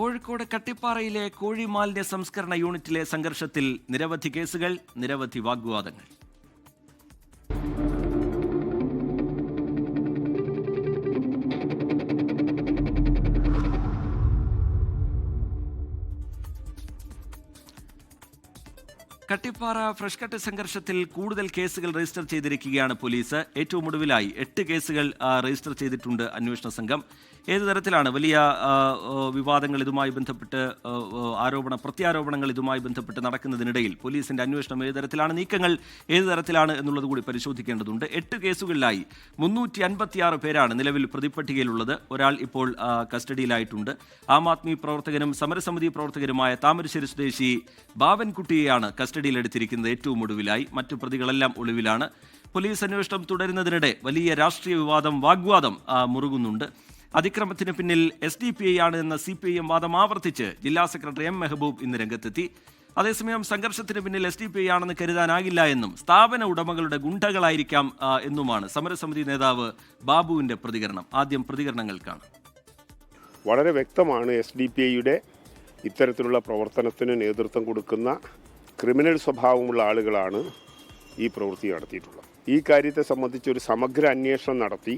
കോഴിക്കോട് കട്ടിപ്പാറയിലെ കോഴി മാലിന്യ സംസ്കരണ യൂണിറ്റിലെ സംഘർഷത്തിൽ നിരവധി കേസുകൾ നിരവധി വാഗ്വാദങ്ങൾ. കട്ടിപ്പാറ ഫ്രഷ് കട്ട് സംഘർഷത്തിൽ കൂടുതൽ കേസുകൾ രജിസ്റ്റർ ചെയ്തിരിക്കുകയാണ് പോലീസ്. ഏറ്റവും ഒടുവിലായി എട്ട് കേസുകൾ രജിസ്റ്റർ ചെയ്തിട്ടുണ്ട് അന്വേഷണ സംഘം. ഏത് തരത്തിലാണ് വലിയ വിവാദങ്ങൾ ഇതുമായി ബന്ധപ്പെട്ട് ആരോപണ പ്രത്യാരോപണങ്ങൾ ഇതുമായി ബന്ധപ്പെട്ട് നടക്കുന്നതിനിടയിൽ പോലീസിന്റെ അന്വേഷണം ഏത് തരത്തിലാണ് നീക്കങ്ങൾ ഏത് തരത്തിലാണ് എന്നുള്ളത് കൂടി പരിശോധിക്കേണ്ടതുണ്ട്. എട്ട് കേസുകളിലായി മുന്നൂറ്റി അൻപത്തിയാറ് പേരാണ് നിലവിൽ പ്രതിപ്പട്ടികയിലുള്ളത്. ഒരാൾ ഇപ്പോൾ കസ്റ്റഡിയിലായിട്ടുണ്ട്. ആം ആദ്മി പ്രവർത്തകനും സമരസമിതി പ്രവർത്തകരുമായ താമരശ്ശേരി സ്വദേശി ബാവൻകുട്ടിയെയാണ് കസ്റ്റഡിയിലെടുത്തിരിക്കുന്നത്. ഏറ്റവും ഒടുവിലായി മറ്റു പ്രതികളെല്ലാം ഒളിവിലാണ്. പോലീസ് അന്വേഷണം തുടരുന്നതിനിടെ വലിയ രാഷ്ട്രീയ വിവാദം വാഗ്വാദം മുറുകുന്നുണ്ട്. അതിക്രമത്തിന് പിന്നിൽ എസ് ഡി പി ഐ ആണ് എന്ന സി പി ഐ എം വാദം ആവർത്തിച്ച് ജില്ലാ സെക്രട്ടറി എം മെഹബൂബ് ഇന്ന് രംഗത്തെത്തി. അതേസമയം സംഘർഷത്തിന് പിന്നിൽ എസ് ഡി പി ഐ ആണെന്ന് കരുതാനാകില്ല എന്നും സ്ഥാപന ഉടമകളുടെ ഗുണ്ടകളായിരിക്കാം എന്നുമാണ് സമരസമിതി നേതാവ് ബാബുവിന്റെ പ്രതികരണം. ആദ്യം പ്രതികരണങ്ങൾ കാണാം. വളരെ വ്യക്തമാണ് എസ് ഡി പി ഐയുടെ ഇത്തരത്തിലുള്ള പ്രവർത്തനത്തിന് നേതൃത്വം കൊടുക്കുന്ന ക്രിമിനൽ സ്വഭാവമുള്ള ആളുകളാണ് ഈ പ്രവൃത്തി നടത്തിയിട്ടുള്ളത്. ഈ കാര്യത്തെ സംബന്ധിച്ച് ഒരു സമഗ്ര അന്വേഷണം നടത്തി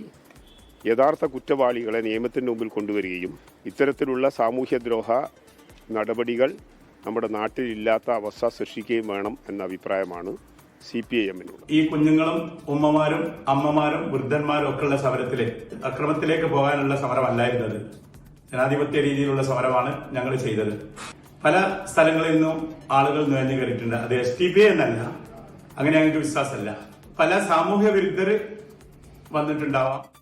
യഥാർത്ഥ കുറ്റവാളികളെ നിയമത്തിന്റെ മുമ്പിൽ കൊണ്ടുവരികയും ഇത്തരത്തിലുള്ള സാമൂഹ്യദ്രോഹ നടപടികൾ നമ്മുടെ നാട്ടിൽ ഇല്ലാത്ത അവസ്ഥ സൃഷ്ടിക്കുകയും വേണം എന്ന അഭിപ്രായമാണ് സി പി ഐ എമ്മിനുള്ളത് ഈ കുഞ്ഞുങ്ങളും ഉമ്മമാരും അമ്മമാരും വൃദ്ധന്മാരും ഒക്കെ ഉള്ള സമരത്തിലെ അക്രമത്തിലേക്ക് പോകാനുള്ള സമരമല്ലായിരുന്നത്. ജനാധിപത്യ രീതിയിലുള്ള സമരമാണ് ഞങ്ങൾ ചെയ്തത്. പല സ്ഥലങ്ങളിൽ നിന്നും ആളുകൾ നുഴഞ്ഞു കയറിയിട്ടുണ്ട്. അത് എസ് ടി പി എന്നല്ല. അങ്ങനെ ഞങ്ങൾക്ക് വിശ്വാസമല്ല. പല സാമൂഹ്യ വിരുദ്ധർ വന്നിട്ടുണ്ടാവാം.